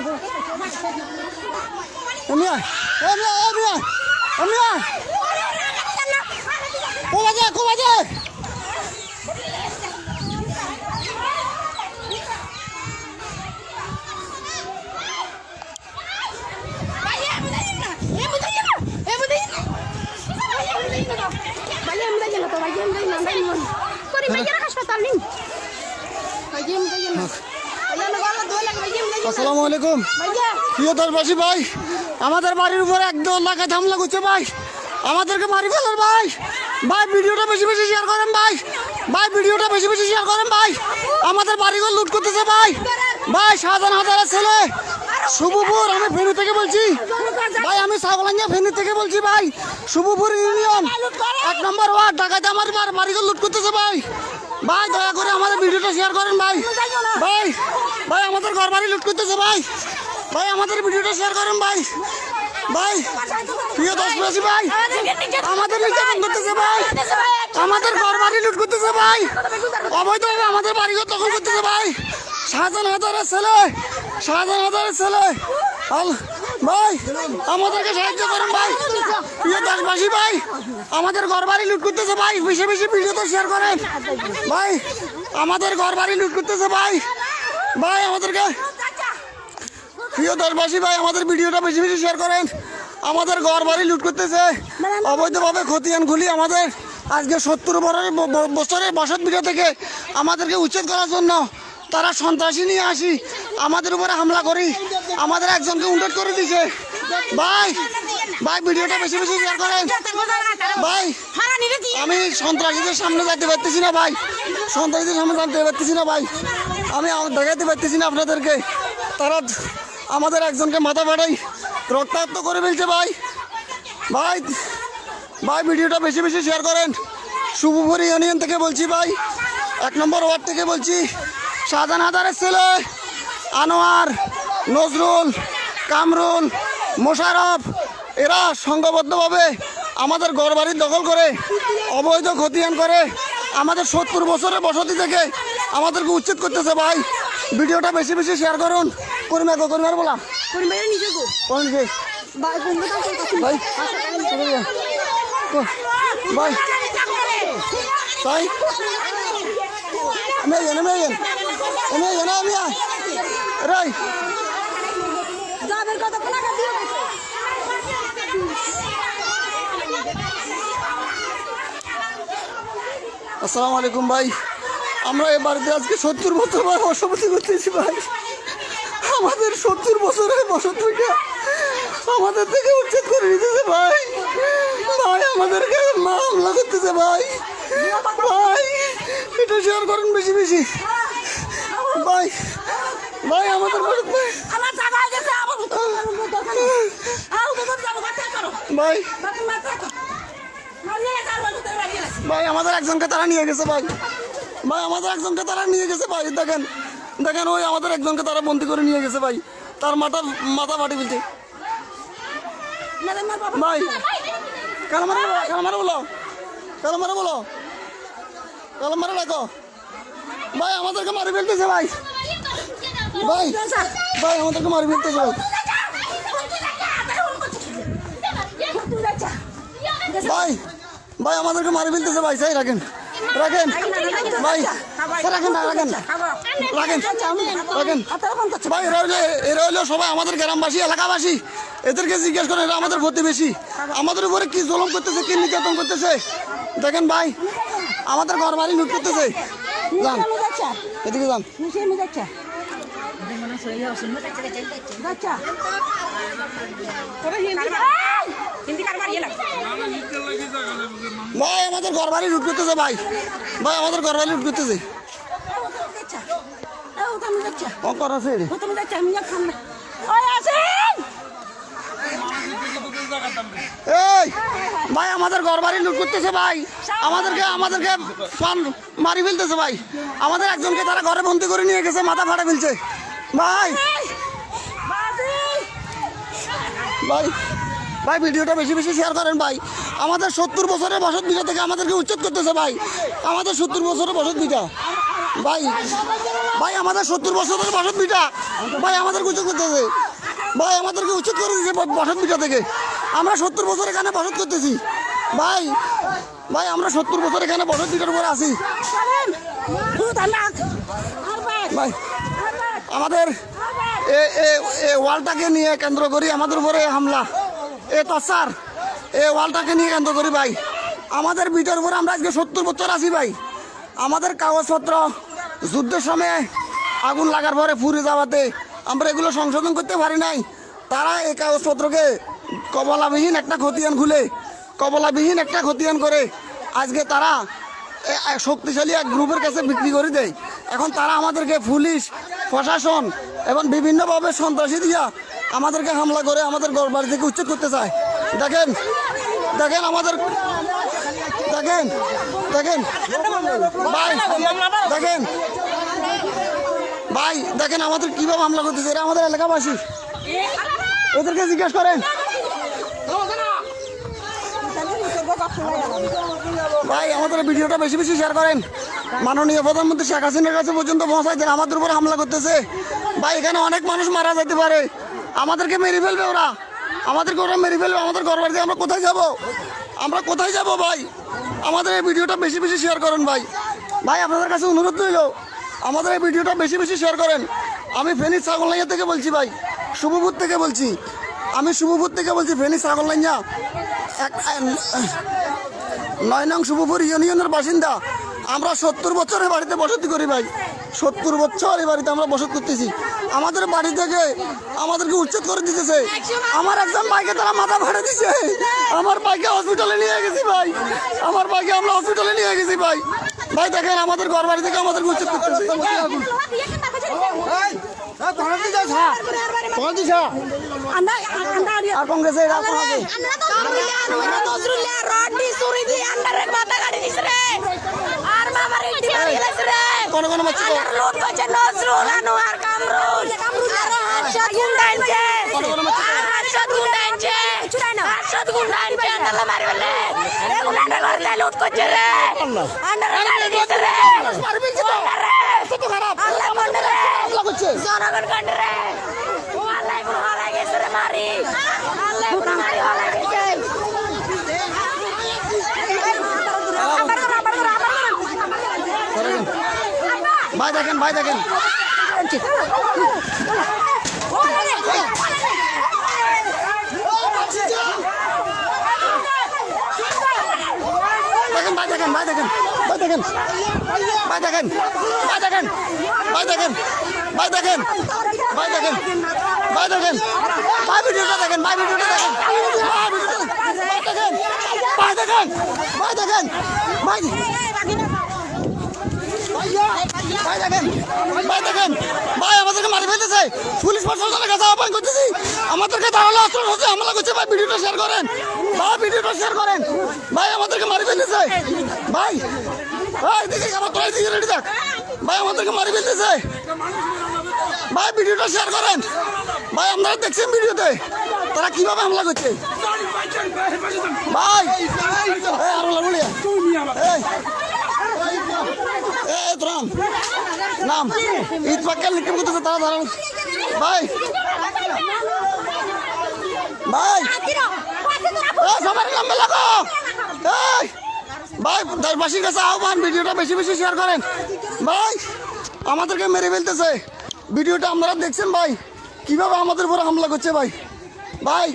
Emia, Emia, Emia, Emia. Kau aja, kau aja. Bagi yang dah yang dah yang. Kau ni bagi rakas petal ni. Bagi yang dah yang. আসসালামু আলাইকুম। প্রিয় দশবাসী ভাই আমাদের বাড়ির উপর একদম এলাকায় হামলা করছে ভাই। আমাদেরকে মারি ফেলার ভাই। ভাই ভিডিওটা বেশি বেশি শেয়ার করেন ভাই। ভাই ভিডিওটা বেশি বেশি শেয়ার করেন ভাই। আমাদের বাড়িঘর লুট করতেছে ভাই। ভাই শাহজাহান হাজারের ছেলে। শুভপুর আমি ফেনী থেকে বলছি। ভাই আমি সাগলাঙ্গা ফেনী থেকে বলছি ভাই। শুভপুর ইউনিয়ন এক নম্বর ওয়ার্ড ঢাকাতে আমার বাড়িঘর লুট করতেছে ভাই। ভাই, দয়া করে আমাদের ভিডিওটা শেয়ার করেন ভাই। ভাই ভাই, আমাদের ঘর বাড়ি লুট করতেছে ভাই। ভাই, আমাদের ভিডিওটা শেয়ার করেন ভাই। ভাই, প্রিয় দশবাসী ভাই, আমাদের নির্যাতন করতেছে ভাই। আমাদের ঘর বাড়ি লুট করতেছে ভাই। অবৈধভাবে আমাদের বাড়িঘর দখল করতেছে ভাই। শাহজাহান হাজারের ছেলে শাহজাহান হাজারের ছেলে। আল- ভাই, আমাদেরকে সাহায্য করেন ভাই। প্রিয় দেশবাসী ভাই, আমাদের ঘর বাড়ি লুট করতেছে ভাই, বেশি বেশি ভিডিওতে শেয়ার করেন। ভাই, আমাদের ঘর বাড়ি লুট করতেছে ভাই। ভাই, আমাদেরকে প্রিয় দেশবাসী ভাই, আমাদের ভিডিওটা বেশি বেশি শেয়ার করেন। আমাদের ঘর বাড়ি লুট করতেছে। অবৈধভাবে খতিয়ান খুলি আমাদের। আজকে সত্তর বছরের বসত ভিডিও থেকে আমাদেরকে উচ্ছেদ করার জন্য তারা সন্ত্রাসী নিয়ে আসি। আমাদের উপরে হামলা করি। আমাদের একজনকে উন্নত করে দিছে। ভাই ভাই, ভিডিওটা বেশি বেশি শেয়ার করেন। ভাই, আমি সন্ত্রাসীদের সামনে যেতে পারতেছি না, ভাই। সন্ত্রাসীদের সামনে যেতে পারতেছি না, ভাই। আমি দেখাতে পারতেছি না আপনাদেরকে। তারা আমাদের একজনকে মাথা ফাটাই রক্তাক্ত করে ফেলছে, ভাই। ভাই ভাই, ভিডিওটা বেশি বেশি শেয়ার করেন। শুভপুর ইউনিয়ন থেকে বলছি, ভাই। এক নম্বর ওয়ার্ড থেকে বলছি, শাহজাহান হাদারের ছেলে আনোয়ার। নজরুল কামরুল মোশারফ এরা সংঘবদ্ধভাবে আমাদের ঘরবাড়ি দখল করে অবৈধ খতিয়ান করে আমাদের সত্তর বছরের বসতি থেকে আমাদেরকে উচ্ছেদ করতেছে ভাই। ভিডিওটা বেশি বেশি শেয়ার করুন। করিমা গো করিমার বলা? ভাই। ভাই আমি আমি আমি আসসালামু আলাইকুম ভাই। আমরা এই বাড়িতে আজকে সত্তর বছর ভাই বসবাস করতেছি ভাই। আমাদের সত্তর বছরের বসত থেকে আমাদের থেকে উচ্ছেদ করে দিতেছে ভাই। ভাই আমাদেরকে মা হামলা করতেছে ভাই। ভাই এটা শেয়ার করুন বেশি বেশি। ভাই ভাই আমাদের ভাই। ভাই, আমাদের একজনকে তারা নিয়ে গেছে ভাই। ভাই, আমাদের একজনকে তারা নিয়ে গেছে ভাই, দেখেন। দেখেন, ওই আমাদের একজনকে তারা বন্দি করে নিয়ে গেছে ভাই। তার মাথা মাথা ফাটি রে ভাই কালামারে বলো কালামারে বলো। কালামারে বলো। কালামারে ডাকো ভাই, আমাদেরকে মারি ফেলতেছে ভাই। ভাই ভাই, আমাদেরকে মারি ফেলতেছে ভাই। ভাই ভাই আমাদেরকে মারি ফেলতেছে ভাই সাই রাখেন। রাখেন। ভাই রাখেন না রাখেন। রাখেন রাখেন। ভাই এরা হইল এরা হইল সবাই আমাদের গ্রামবাসী এলাকাবাসী। এদেরকে জিজ্ঞেস করেন এরা আমাদের প্রতিবেশী। আমাদের উপরে কি জলম করতেছে কি নির্যাতন করতেছে? দেখেন ভাই আমাদের ঘর বাড়ি লুট করতেছে। যান এদিকে যান। ভাই আমাদের ঘর বাড়ি লুট করতেছে ভাই। ভাই আমাদের ঘর বাড়ি লুট করতেছে আছে এই ভাই আমাদের ঘর বাড়ি লুট করতেছে ভাই। আমাদেরকে আমাদেরকে ফান- মারি ফেলতেছে ভাই। আমাদের একজনকে তারা ঘরে বন্দি করে নিয়ে গেছে মাথা ফাটা ফেলছে। ভাই। ভাই ভাই, ভিডিওটা বেশি বেশি শেয়ার করেন ভাই। আমাদের সত্তর বছরের বসত বিঘা থেকে আমাদেরকে উচ্ছেদ করতেছে ভাই। আমাদের সত্তর বছরের বসত বিঘা ভাই ভাই, আমাদের সত্তর বছর ধরে বসত বিটা ভাই আমাদের উচিত করতেছে। ভাই, আমাদেরকে উচ্ছেদ করে দিয়েছে বসত বিটা থেকে। আমরা সত্তর বছর এখানে বসত করতেছি। ভাই ভাই, আমরা সত্তর বছর এখানে বসত বিটার উপরে আছি। ভাই, আমাদের এ ওয়ালটাকে নিয়ে কেন্দ্র করি আমাদের উপরে হামলা। এ তসার এ ওয়ালটাকে নিয়ে কেন্দ্র করি ভাই। আমাদের বিটার উপরে আমরা আজকে সত্তর বছর আছি ভাই। আমাদের কাগজপত্র যুদ্ধের সময় আগুন লাগার পরে ফুরে যাওয়াতে আমরা এগুলো সংশোধন করতে পারি নাই। তারা এই কাগজপত্রকে কবলাবিহীন একটা খতিয়ান খুলে, কবলাবিহীন একটা খতিয়ান করে আজকে তারা শক্তিশালী এক গ্রুপের কাছে বিক্রি করে দেয়। এখন তারা আমাদেরকে পুলিশ, প্রশাসন এবং বিভিন্নভাবে সন্ত্রাসী দিয়া আমাদেরকে হামলা করে আমাদের ঘর বাড়ি থেকে উচ্ছেদ করতে চায়। দেখেন দেখেন আমাদের দেখেন দেখেন। ভাই দেখেন। ভাই, দেখেন আমাদের কীভাবে হামলা করতেছে, এরা আমাদের এলাকাবাসী। এদেরকে জিজ্ঞেস করেন। ভাই, আমাদের ভিডিওটা বেশি বেশি শেয়ার করেন। মাননীয় প্রধানমন্ত্রী শেখ হাসিনার কাছে পর্যন্ত পৌঁছাই দেন আমাদের উপর হামলা করতেছে। ভাই, এখানে অনেক মানুষ মারা যেতে পারে। আমাদেরকে মেরে ফেলবে ওরা। আমাদেরকে ওরা মেরে ফেলবে, আমাদের ঘর বাড়িতে আমরা কোথায় যাব? আমরা কোথায় যাব ভাই? আমাদের এই ভিডিওটা বেশি বেশি শেয়ার করেন ভাই। ভাই, আপনাদের কাছে অনুরোধ রইল, আমাদের এই ভিডিওটা বেশি বেশি শেয়ার করেন। আমি ফেনী ছাগলনাইয়া থেকে বলছি ভাই শুভপুর থেকে বলছি। আমি শুভপুর থেকে বলছি, ফেনী ছাগলনাইয়া এক, নয় নং শুভপুর ইউনিয়নের বাসিন্দা। আমরা সত্তর বছরের বাড়িতে বসতি করি ভাই। সত্তর বছর এই বাড়িতে আমরা বসত করতেছি। আমাদের বাড়ি থেকে আমাদেরকে উচ্ছেদ করে দিতেছে। আমার একজন বাইকে তারা মাথা ভাড়া দিছে। আমার বাইকে হসপিটালে নিয়ে গেছি ভাই। আমার বাইকে আমরা হসপিটালে নিয়ে গেছি ভাই। ভাই দেখেন আমাদের ঘর বাড়ি থেকে আমাদেরকে উচ্ছেদ করতেছে। আর কংগ্রেসে রে কোন কোন মাছ আর লুট হয়েছে নজরুল আনোয়ার কামরুল। আর হাসদ গুন্ডাইছে। কোন কোন মাছ আর জনগণ কান্ডরে মারি। ভাই দেখেন ভাই দেখেন দেখেন ভাই দেখেন ভাই দেখেন ভাই দেখেন ভাই দেখেন ভাই দেখেন ভাই দেখেন ভাই দেখেন ভাই দেখেন ভাই দেখেন ভাই ভিডিওটা দেখেন ভাই ভিডিওটা দেখেন ভাই ভিডিওটা দেখেন ভাই দেখেন ভাই দেখেন ভাই ভাই, আমাদেরকে মারি ফেলতেছে পুলিশ প্রশাসনের কাছে আমাদেরকে তাহলে অস্ত্র হচ্ছে করছে ভাই ভিডিওটা শেয়ার করেন ভাই ভিডিওটা শেয়ার করেন ভাই আমাদেরকে মারি ফেলতেছে ভাই ভাই দেখি আমার তোলাই দিকে রেডি থাক ভাই আমাদেরকে মারি ফেলতেছে ভাই ভিডিওটা শেয়ার করেন ভাই আপনারা দেখছেন ভিডিওতে তারা কীভাবে হামলা করছে ভাই আরও রাম নাম। ঈদ পাক্কাল লিখতে করতেছে তারা ধরেন ভাই। ভাই। এ সবার নামে লাগো এই, ভাই দেশবাসীর কাছে আহ্বান, ভিডিওটা বেশি বেশি শেয়ার করেন। ভাই, আমাদেরকে মেরে ফেলতেছে। ভিডিওটা আপনারা দেখছেন, ভাই। কীভাবে আমাদের উপরে হামলা করছে, ভাই? ভাই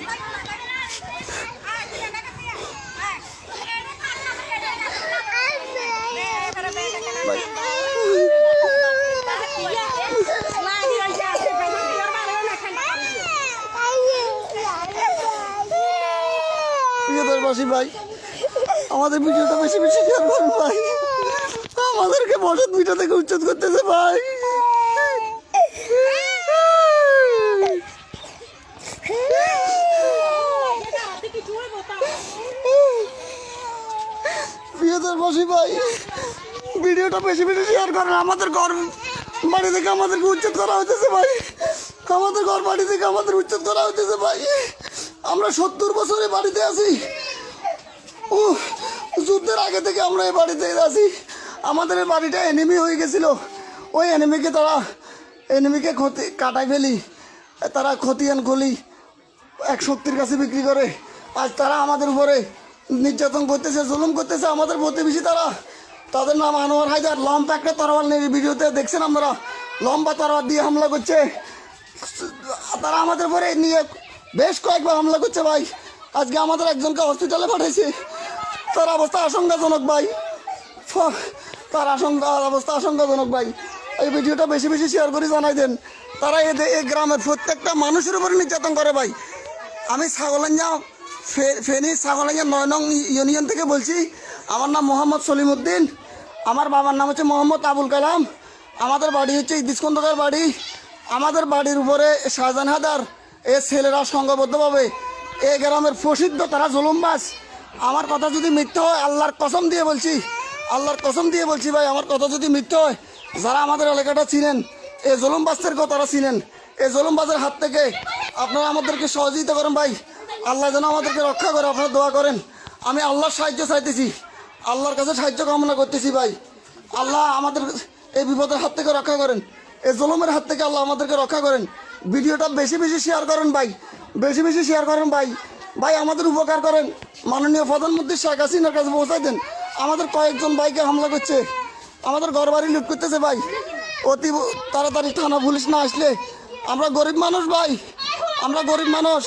ভাই। আমাদের ভিডিওটা বেশি বেশি শেয়ার করুন ভাই। আমাদেরকে বসত ভিডিও থেকে উচ্ছেদ করতেছে ভাই। প্রিয় দেশবাসী ভাই। ভিডিওটা বেশি বেশি শেয়ার করেন। আমাদের ঘর বাড়ি থেকে আমাদেরকে উচ্ছেদ করা হইতেছে ভাই। আমাদের ঘর বাড়ি থেকে আমাদের উচ্ছেদ করা হইতেছে ভাই। আমরা সত্তর বছরে বাড়িতে আছি। ও যুদ্ধের আগে থেকে আমরা এই বাড়িতে আছি। আমাদের এই বাড়িটা এনিমি হয়ে গেছিল। ওই এনিমিকে তারা এনিমিকে ক্ষতি কাটাই ফেলি। তারা খতিয়ান খুলি, এক শক্তির কাছে বিক্রি করে। আজ তারা আমাদের উপরে নির্যাতন করতেছে, জুলুম করতেছে, আমাদের প্রতিবেশী তারা। তাদের নাম আনোয়ার হায়দার। লম্বা একটা তরোয়াল নিয়ে ভিডিওতে দেখছেন আমরা লম্বা তরোয়াল দিয়ে হামলা করছে। তারা আমাদের উপরে নিয়ে বেশ কয়েকবার হামলা করছে ভাই। আজকে আমাদের একজনকে হসপিটালে পাঠিয়েছে তার অবস্থা আশঙ্কাজনক ভাই। তার আশঙ্কা অবস্থা আশঙ্কাজনক ভাই। এই ভিডিওটা বেশি বেশি শেয়ার করে জানাই দেন। তারা এদের এই গ্রামের প্রত্যেকটা মানুষের উপরে নির্যাতন করে ভাই। আমি ছাগলাঞ্জা ফেনী ছাগলাঞ্জা নয় নং ইউনিয়ন থেকে বলছি। আমার নাম মোহাম্মদ সলিমুদ্দিন। আমার বাবার নাম হচ্ছে মোহাম্মদ আবুল কালাম। আমাদের বাড়ি হচ্ছে ইদিসকন্দকার বাড়ি। আমাদের বাড়ির উপরে শাহজাহান হাদার এ ছেলেরা সংঘবদ্ধভাবে এ গ্রামের প্রসিদ্ধ, তারা জুলুমবাস আমার কথা যদি মিথ্যে হয়, আল্লাহর কসম দিয়ে বলছি। আল্লাহর কসম দিয়ে বলছি ভাই, আমার কথা যদি মিথ্যে হয়, যারা আমাদের এলাকাটা চিনেন এই জুলুমবাসদেরকেও তারা চিনেন এই জুলুমবাজের হাত থেকে আপনারা আমাদেরকে সহযোগিতা করেন ভাই। আল্লাহ যেন আমাদেরকে রক্ষা করে, আপনারা দোয়া করেন। আমি আল্লাহর সাহায্য চাইতেছি। আল্লাহর কাছে সাহায্য কামনা করতেছি ভাই। আল্লাহ আমাদের এই বিপদের হাত থেকে রক্ষা করেন। এই জুলুমের হাত থেকে আল্লাহ আমাদেরকে রক্ষা করেন। ভিডিওটা বেশি বেশি শেয়ার করেন ভাই। বেশি বেশি শেয়ার করেন ভাই। ভাই, আমাদের উপকার করেন। মাননীয় প্রধানমন্ত্রী শেখ হাসিনার কাছে পৌঁছাই দেন। আমাদের কয়েকজন বাইকে হামলা করছে। আমাদের ঘর বাড়ি লুট করতেছে ভাই। অতি তাড়াতাড়ি থানা পুলিশ না আসলে আমরা গরিব মানুষ ভাই। আমরা গরিব মানুষ।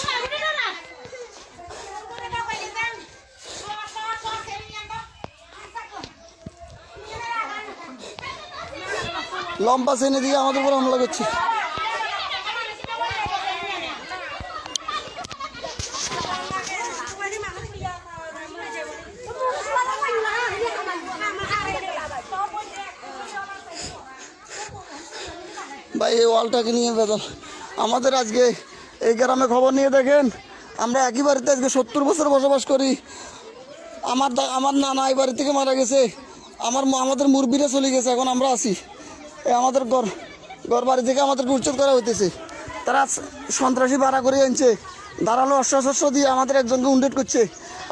লম্বা শ্রেণি দিয়ে আমাদের উপর হামলা করছে। এই ওয়ালটাকে নিয়ে বেদন। আমাদের আজকে এই গ্রামে খবর নিয়ে দেখেন, আমরা একই বাড়িতে আজকে সত্তর বছর বসবাস করি। আমার আমার নানা এই বাড়ি থেকে মারা গেছে। আমার আমাদের মুরব্বীরা চলে গেছে, এখন আমরা আছি। আমাদের ঘর ঘর বাড়ি থেকে আমাদেরকে উচ্ছেদ করা হইতেছে। তারা সন্ত্রাসী ভাড়া করে আনছে। দাঁড়াল অস্ত্র দিয়ে আমাদের একজনকে উন্ডেট করছে।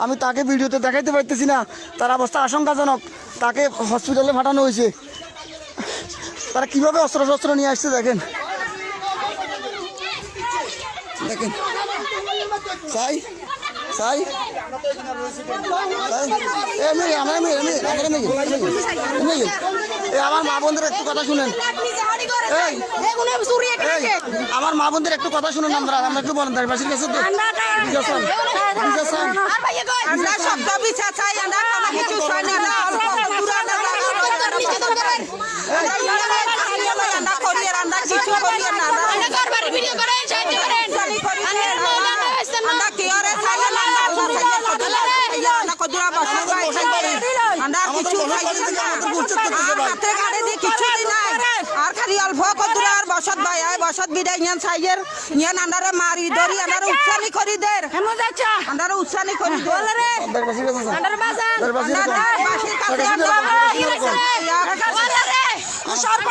আমি তাকে ভিডিওতে দেখাইতে পারতেছি না। তার অবস্থা আশঙ্কাজনক। তাকে হসপিটালে পাঠানো হয়েছে। তারা কীভাবে অস্ত্র শস্ত্র নিয়ে আসছে দেখেন। দেখেন। সাই সাই। আমার মা বোনদের একটু কথা শুনেন। আমার মা বোনদের একটু কথা শুনুন আমরা আমরা একটু বলেন দাঁড়িয়ে কাছে আমরা আমরা কিছু করি আর না। আমরা কি আরে চাই না আমরা কদুরা বসে আমরা কিছু চাই না। আর হাতে গাড়ি দিয়ে কিছু দি নাই। আর খালি অল্প কদুরা আর বসত ভাই আয় বসত বিদায় ইয়ান চাইয়ের ইয়ান আন্দারে মারি ধরি আন্দারে উচ্চানি করি দের। আন্দারে উচ্চানি করি দের। দাঁড়িয়ে বাজার দাঁড়িয়ে বাসির কাছে আন্দারে সর্ব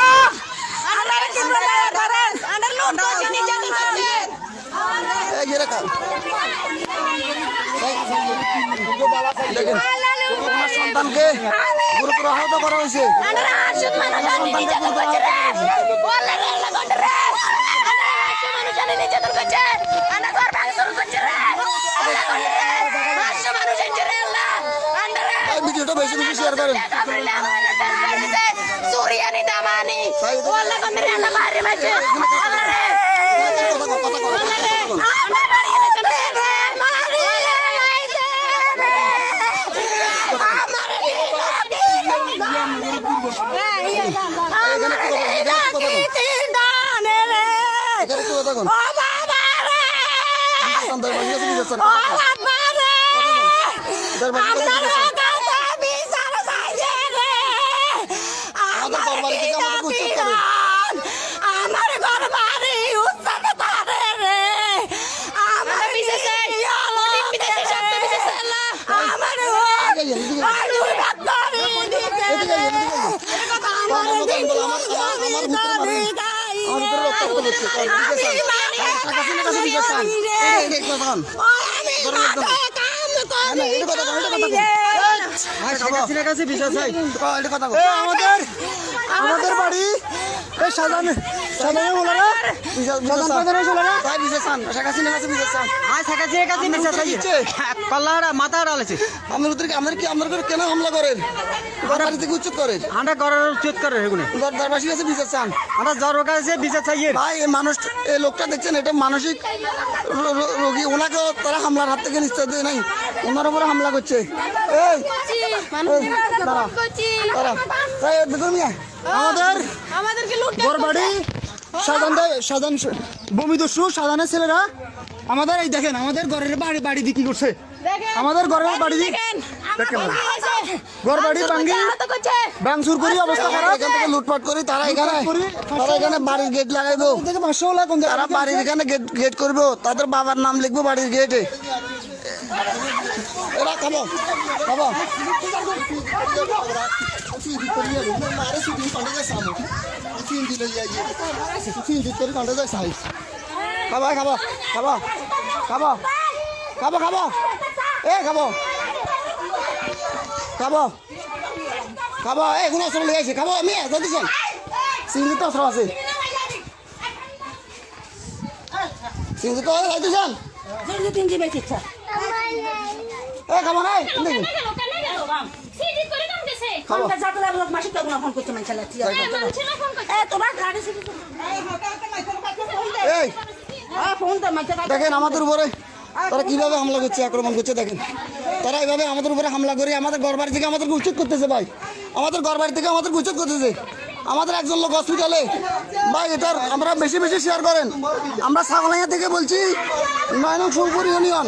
আপনার সন্তানকে গুরুতর আহত করা হয়েছে। ভিডিওটা বেশি বেশি শেয়ার করেন। সুরিয়ানি দামানি বলে কোন রে আল্লাহ মারে মাঝে আল্লাহ রে। কথা কর, কথা কর, কথা কর। আমার বাড়ি এসে রে মারি আমার এখানে একটু কথা কন, এখানে একটু কথা কন। এখানে একটু কথা কন। বিজাসান, দাঁড়িয়ে কাছে বিজাসান, কথা কন। দাঁড়িয়ে কাছে আমাদের ঘর বাড়ি থেকে আমাদেরকে উচ্ছেদ করে। আমার ঘর বাড়ি উচ্ছেদ করে রে আমার বিশেষ আমার এদিকে আইয়েন, এদিকে আইয়েন। আলুর ভাতরি দিতে এদিকে আইয়েন, এদিকে আইয়েন। আমার মতো আমি বললাম, আমার- আমার- আমার ভিতরে মারি। আমার ভিতরে রক্তাক্ত আমাদের কয়, কাছে। এই, এই, এই, কথা কন। আমি মাথায় কাম না, না, এটা কথা কন, এটা কথা কন। করি রে এ, আমাদের আমাদের বাড়ি এই সাজান সাজানে বলে না সাজান প্রধানের বলে না ভাই বিশেষ চান শেখ হাসিনার কাছে বিশেষ চান মাথা ডালেছে আপনার ওদেরকে আপনার কি করে কেন হামলা করেন? ঘর বাড়ি থেকে উচ্ছেদ করেন? আমরা ঘরের উচিত করে সেগুলো ঘর কাছে বিশেষ চান আমরা জ্বর কাছে বিচার চাই ভাই এই মানুষ এই লোকটা দেখছেন এটা মানসিক রোগী। ওনাকেও তারা হামলার হাত থেকে নিশ্চয় দেয় নাই। ওনার উপরে হামলা করছে। এই দাঁড়া দাঁড়া দেখুন মিয়া, আমাদের আমাদেরকে লুট গড়বাড়ি সাজান সাজান বমি দস্যু সাজানের ছেলেরা আমাদের এই দেখেন আমাদের ঘরের বাড়ি বাড়ি দিয়ে কি করছে? আমাদের ঘরের বাড়ি দিয়ে দেখেন ঘর বাড়ি ভাঙ্গি বাংসুর করি অবস্থা খারাপ। এখান থেকে লুটপাট করি তারা এখানে তারা এখানে বাড়ির গেট লাগাইবো তারা বাড়ির এখানে গেট গেট করব তাদের বাবার নাম লিখব বাড়ির গেটে এরা খাব খাব খাবা খাবা খাবা খাবা খাব খাব এ খাব খাব খাব এই কোনো অস্ত্র লেগেছে খাব আমি দিচ্ছেন সিঙ্গি তো অস্ত্র আছে সিঙ্গি তো দিচ্ছেন এ খাব নাই দেখুন খাব এই দেখেন আমাদের উপরে তারা কীভাবে হামলা করছে আক্রমণ করছে দেখেন। তারা এইভাবে আমাদের উপরে হামলা করে আমাদের ঘর বাড়ি থেকে আমাদেরকে উচিত করতেছে ভাই। আমাদের ঘর বাড়ি থেকে আমাদেরকে উচিত করতেছে। আমাদের একজন লোক হসপিটালে ভাই এটার আমরা বেশি বেশি শেয়ার করেন। আমরা ছাগলাইয়া থেকে বলছি নয় নং সুপুর ইউনিয়ন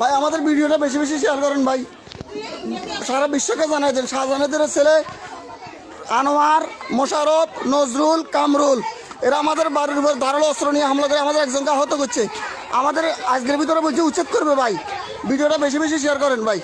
ভাই, আমাদের ভিডিওটা বেশি বেশি শেয়ার করেন ভাই। সারা বিশ্বকে জানাই দেন। শাহজাহানের ছেলে আনোয়ার, মোশারফ, নজরুল, কামরুল। এরা আমাদের বাড়ির উপর ধারালো অস্ত্র নিয়ে হামলা করে আমাদের একজনকে আহত করছে। আমাদের আজকের ভিতরে বলছে, উচ্ছেদ করবে ভাই। ভিডিওটা বেশি বেশি শেয়ার করেন ভাই।